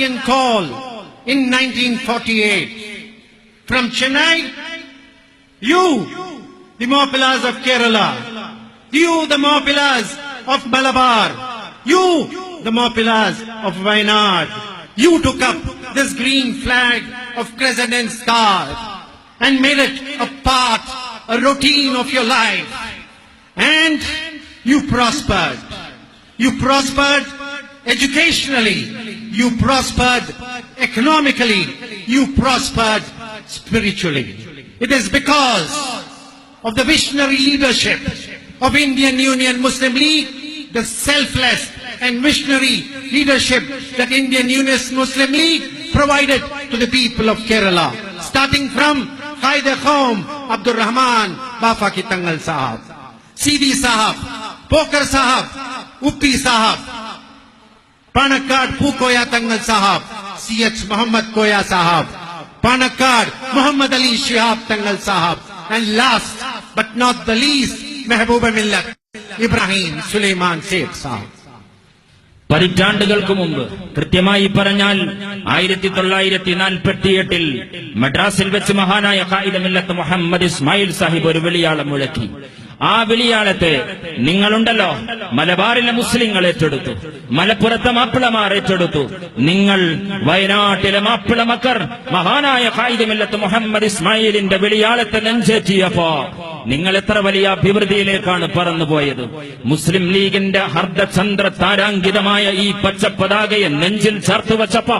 Indian call in 1948 from Chennai, you, the Mopilas of Kerala, you, the Mopilas of Malabar, you, the Mopilas of Wayanad, you took up this green flag of crescent and star and made it a part, a routine of your life. And you prospered. You prospered educationally. You prospered economically. You prospered spiritually. It is because of the visionary leadership of Indian Union Muslim League, the selfless and visionary leadership that Indian Union Muslim League provided to the people of Kerala. Starting from Haider Khaum, Abdul Rahman, Bafa Kitangal Sahab, Sidi Sahab, Pokar Sahab, Uppi Sahab, Panakkad Pukoya Tangal Sahab, C.H. Muhammad Koya Sahab, Panakkad Muhammad Ali Shihab Tangal Sahab, and last but not the least, Mehbooba Millat, Ibrahim Suleiman Sheikh Sahab. പതിറ്റാണ്ടുകൾക്ക് മുമ്പ് കൃത്യമായി പറഞ്ഞാൽ ആയിരത്തി തൊള്ളായിരത്തി നാൽപ്പത്തിയെട്ടിൽ മദ്രാസിൽ വെച്ച് മഹാനായ ഖായിദമില്ലത്ത് മുഹമ്മദ് ഇസ്മായിൽ സാഹിബ് ഒരു വെളിയാളം മുഴക്കി ആ വിളിയാളത്തെ നിങ്ങളുണ്ടല്ലോ. മലബാറിലെ മുസ്ലിങ്ങൾ ഏറ്റെടുത്തു. മലപ്പുറത്തെ മാപ്പിളമാർ ഏറ്റെടുത്തു. നിങ്ങൾ വയനാട്ടിലെ മാപ്പിളമക്കർ മഹാനായ ഖായിദമില്ലത്ത് മുഹമ്മദ് ഇസ്മായിലിന്റെ വിളിയാളത്തെ നെഞ്ചേറ്റിയപ്പോ നിങ്ങൾ എത്ര വലിയ അഭിവൃദ്ധിയിലേക്കാണ് പറന്നുപോയത്? മുസ്ലിം ലീഗിന്റെ ഹർദ്ദചന്ദ്ര താരാങ്കിതമായ ഈ പച്ചപ്പതാകയെ നെഞ്ചിൽ ചേർത്ത് വച്ചപ്പോ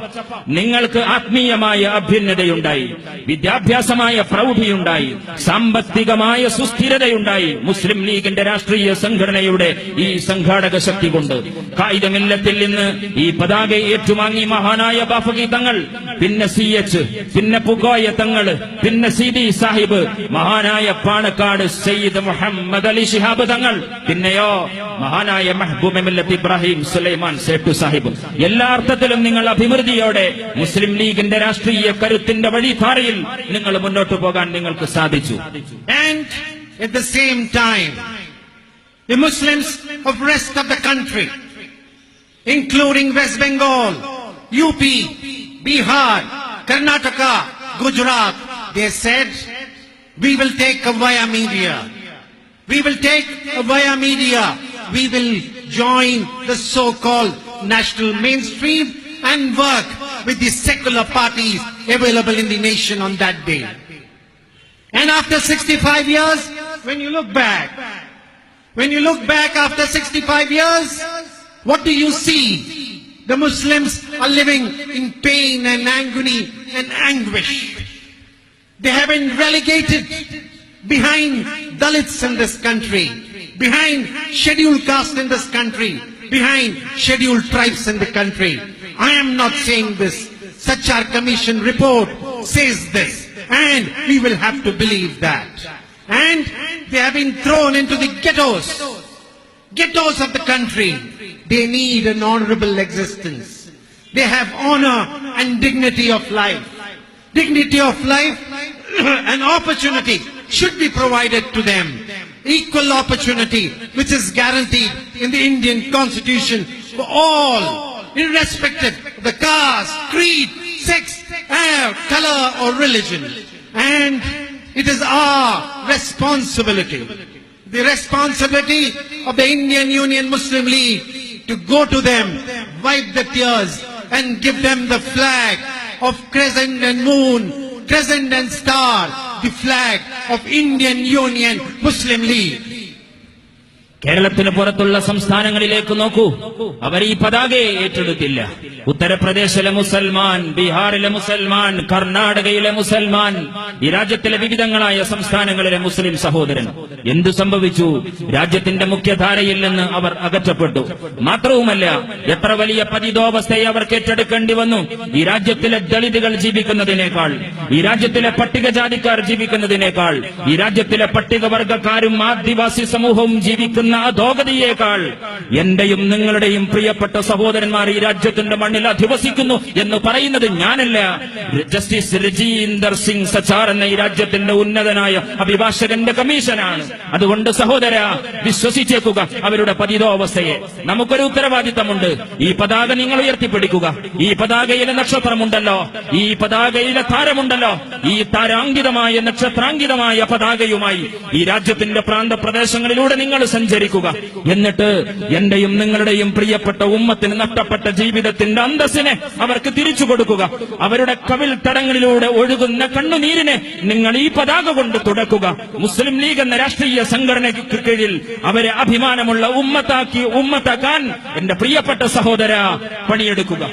നിങ്ങൾക്ക് ആത്മീയമായ അഭ്യുന്നതയുണ്ടായി വിദ്യാഭ്യാസമായ പ്രൗഢിയുണ്ടായി സാമ്പത്തികമായ സുസ്ഥിരതയുണ്ടായി മുസ്ലിം ലീഗിന്റെ രാഷ്ട്രീയ സംഘടനയുടെ ഈ സംഘാടക ശക്തി കൊണ്ട്. കായികമില്ലത്തിൽ നിന്ന് ഈ പതാക ഏറ്റുവാങ്ങി മഹാനായ ബാഫകി തങ്ങൾ പിന്നെ സി എച്ച് പിന്നെ പുകോയ തങ്ങൾ പിന്നെ സി ഡി സാഹിബ് മഹാനായ പാണക്കാട് സയ്യിദ് മുഹമ്മദ് അലി ശിഹാബ് തങ്ങൾ? പിന്നെയോ മഹാനായ മെഹബൂബ് മില്ലത്ത് ഇബ്രാഹിം സുലൈമാൻ സേട്ടു സാഹിബ്. എല്ലാ അർത്ഥത്തിലും നിങ്ങൾ അഭിവൃദ്ധിയോടെ മുസ്ലിം ലീഗിന്റെ രാഷ്ട്രീയ കരുത്തിന്റെ വഴിധാരയിൽ നിങ്ങൾ മുന്നോട്ട് പോകാൻ നിങ്ങൾക്ക് സാധിച്ചു. At the same time, the Muslims of rest of the country, including West Bengal, UP, Bihar, Karnataka, Gujarat, they said, we will take via media. We will take via media. We will join the so-called national mainstream and work with the secular parties available in the nation on that day. And after 65 years, when you look back, when you look back after 65 years, what do you see? The Muslims are living in pain and agony and anguish. They have been relegated behind Dalits in this country, behind scheduled caste in this country, behind scheduled tribes in the country. I am not saying this. Sachar Commission report says this. And we will have to believe that. And they have been thrown into the ghettos. Ghettos of the country. They need an honorable existence. They have honor and dignity of life. Dignity of life and opportunity should be provided to them. Equal opportunity which is guaranteed in the Indian constitution for all, irrespective of the caste, creed, sex, hair, color or religion. And it is our responsibility, the responsibility of the Indian Union Muslim League to go to them, wipe the tears and give them the flag of crescent and moon, crescent and star, the flag of Indian Union Muslim League. കേരളത്തിന് പുറത്തുള്ള സംസ്ഥാനങ്ങളിലേക്ക് നോക്കൂ. അവർ ഈ പതാകയെ ഏറ്റെടുത്തില്ല. ഉത്തർപ്രദേശിലെ മുസൽമാൻ ബീഹാറിലെ മുസൽമാൻ കർണാടകയിലെ മുസൽമാൻ ഈ രാജ്യത്തിലെ വിവിധങ്ങളായ സംസ്ഥാനങ്ങളിലെ മുസ്ലിം സഹോദരൻ. എന്തു സംഭവിച്ചു? രാജ്യത്തിന്റെ മുഖ്യധാരയിൽ നിന്ന് അവർ അകറ്റപ്പെട്ടു. മാത്രവുമല്ല എത്ര വലിയ പതിതോവസ്ഥയെ അവർക്ക് ഏറ്റെടുക്കേണ്ടി വന്നു? ഈ രാജ്യത്തിലെ ദളിതുകൾ ജീവിക്കുന്നതിനേക്കാൾ ഈ രാജ്യത്തിലെ പട്ടികജാതിക്കാർ ജീവിക്കുന്നതിനേക്കാൾ ഈ രാജ്യത്തിലെ പട്ടികവർഗക്കാരും ആദിവാസി സമൂഹവും ജീവിക്കുന്ന ചെയ്യുന്ന അധോഗതിയേക്കാൾ എന്റെയും നിങ്ങളുടെയും പ്രിയപ്പെട്ട സഹോദരന്മാർ ഈ രാജ്യത്തിന്റെ മണ്ണിൽ അധിവസിക്കുന്നു എന്ന് പറയുന്നത് ഞാനല്ല. ജസ്റ്റിസ് രജീന്ദർ സിംഗ് സച്ചാർ എന്ന ഈ രാജ്യത്തിന്റെ ഉന്നതനായ അഭിഭാഷകന്റെ കമ്മീഷനാണ്. അതുകൊണ്ട് സഹോദര വിശ്വസിച്ചേക്കുക അവരുടെ പതിതോവസ്ഥയെ. നമുക്കൊരു ഉത്തരവാദിത്തമുണ്ട്. ഈ പതാക നിങ്ങൾ ഉയർത്തിപ്പിടിക്കുക. ഈ പതാകയിലെ നക്ഷത്രമുണ്ടല്ലോ. ഈ പതാകയിലെ താരമുണ്ടല്ലോ. ഈ താരാങ്കിതമായ നക്ഷത്രാങ്കിതമായ പതാകയുമായി ഈ രാജ്യത്തിന്റെ പ്രാന്ത നിങ്ങൾ നിങ്ങൾ സഞ്ചരിക്കുക എന്നിട്ട് എന്റെയും നിങ്ങളുടെയും പ്രിയപ്പെട്ട ഉമ്മത്തിന് നഷ്ടപ്പെട്ട ജീവിതത്തിന്റെ അന്തസ്സിനെ അവർക്ക് തിരിച്ചു കൊടുക്കുക. അവരുടെ കവിൽ തടങ്ങളിലൂടെ ഒഴുകുന്ന കണ്ണുനീരിനെ നിങ്ങൾ ഈ പതാക കൊണ്ട് തുടക്കുക. മുസ്ലിം ലീഗ് എന്ന രാഷ്ട്രീയ സംഘടനയ്ക്ക് കീഴിൽ അവരെ അഭിമാനമുള്ള ഉമ്മത്താക്കി ഉമ്മത്താക്കാൻ എന്റെ പ്രിയപ്പെട്ട സഹോദര പണിയെടുക്കുക.